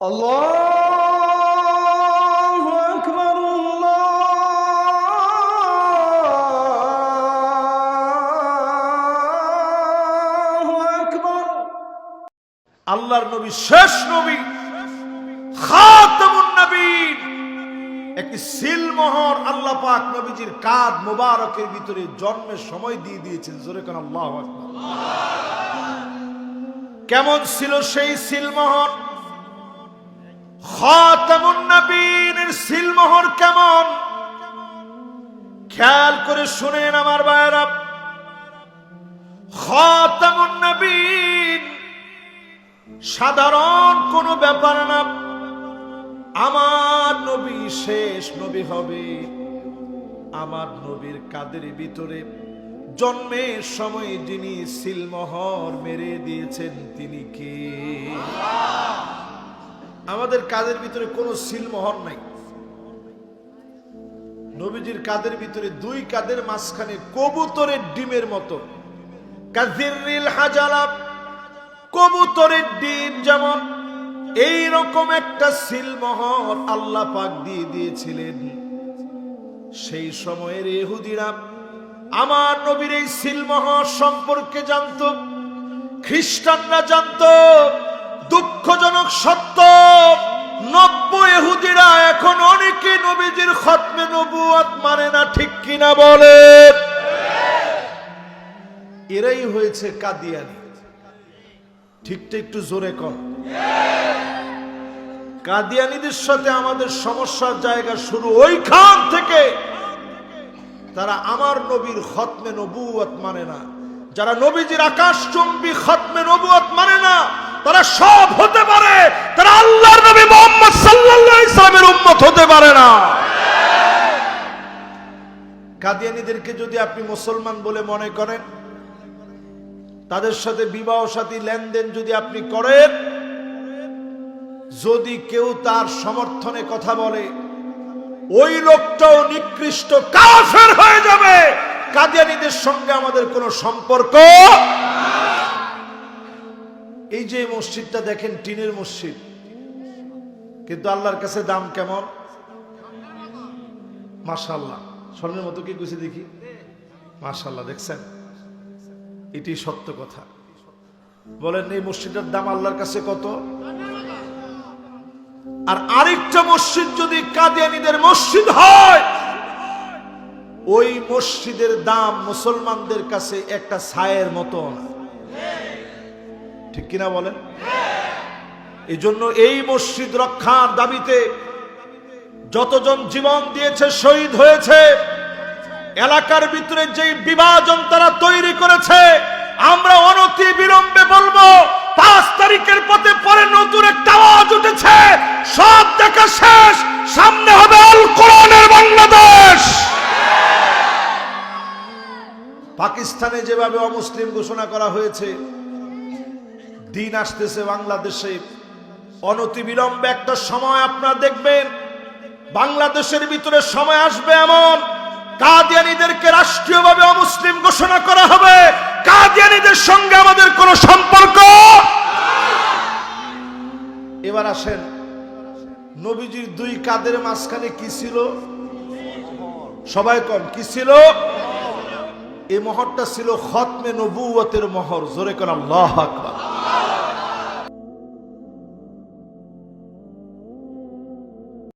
الله أكبر الله أكبر আল্লাহর নবী শেষ নবী খাতামুন নবীন একটি সিলমোহর আল্লাহ পাক নবীজির কাদ মোবারকের ভিতরে জন্মের সময় দিয়ে দিয়েছেন জোরে কোন আল্লাহ কেমন ছিল সেই সিলমোহর খাতামুন নবীনের সিলমোহর কেমন? খেয়াল করে শুনেন আমার ভাইয়েরা। খাতামুন নবীন, সাধারণ কোনো ব্যাপার না। আমার নবী শেষ নবী হবে। আমার নবীর কাদের ভিতরে জন্মের সময় যিনি সিলমোহর মেরে দিয়েছেন তিনি কে? আমাদের কাদের ভিতরে কোনো সিলমোহর নাই? নবীজির কাদের ভিতরে দুই কাদের মাঝখানে কবুতরের ডিমের মতো। কবুতরের ডিম যেমন এই রকম একটা সিলমোহর আল্লাহ পাক দিয়ে দিয়েছিলেন। সেই সময়ের ইহুদিরা আমার নবীর এই সিলমোহর সম্পর্কে জানত, খ্রিস্টানরা জানত। দুঃখজনক সত্য নব্য এহুদিরা এখন অনেকে নবীজির খতমে নবুয়াত মানে না, ঠিক কিনা বলে? এরাই হয়েছে কাদিয়ানি। ঠিকটা একটু জোরে কর। কাদিয়ানিদের সাথে আমাদের সমস্যার জায়গা শুরু ওইখান থেকে। তারা আমার নবীর খতমে নবুয়ত মানে না। যারা নবীজির আকাশ চুম্বী খতমে নবুয়ত মানে না তারা সব হতে পারে। তারা আল্লাহর নবী মোহাম্মদ সাল্লাল্লাহু আলাইহি সাল্লামের উম্মত হতে পারে না। কাদিয়ানিদেরকে যদি আপনি মুসলমান বলে মনে করেন, তাদের সাথে বিবাহ সাথী লেনদেন যদি আপনি করেন, যদি কেউ তার সমর্থনে কথা বলে, ওই লোকটাও নিকৃষ্ট কাফের হয়ে যাবে। কাদিয়ানিদের সঙ্গে আমাদের কোনো সম্পর্ক এই যে মসজিদটা দেখেন, টিনের মসজিদ। কিন্তু আল্লাহর কাছে দাম কেমন? মাশাল্লাহ স্বর্ণের মতো কি গুছে দেখি? মাশাল্লাহ দেখছেন? এটি সত্য কথা। বলেন, এই মসজিদের দাম আল্লাহর কাছে কত? আর আরেকটা মসজিদ যদি কাদিয়ানিদের মসজিদ হয়, ওই মসজিদের দাম মুসলমানদের কাছে একটা ছায়ের মতো ঠিক কিনা বলেন? এই জন্য এই মসজিদ রক্ষার দাবিতে যতজন জীবন দিয়েছে, শহীদ হয়েছে, এলাকার ভিতরে যে বিভাজন তারা তৈরি করেছে, আমরা অনতি বিলম্বে বলব, পাঁচ তারিখের পথে পরে নতুন একটা আওয়াজ উঠেছে। সব দেখা শেষ, সামনে হবে আল কোরআনের বাংলাদেশ। পাকিস্তানে যেভাবে অমুসলিম ঘোষণা করা হয়েছে দিন আসতেছে বাংলাদেশে। অনতি বিলম্বে একটা সময় আপনারা দেখবেন, বাংলাদেশের ভিতরে সময় আসবে এমন, কাদিয়ানিদেরকে রাষ্ট্রীয়ভাবে অমুসলিম ঘোষণা করা হবে। কাদিয়ানিদের সঙ্গে আমাদের কোনো সম্পর্ক? এবার আসেন, নবীজির দুই কাদের মাঝখানে কি ছিল? সবাই কম কি ছিল? এই মহরটা ছিল খতমে নবুয়তের মহর, জোরে কোন, আল্লাহ আকবার। আল্লাহ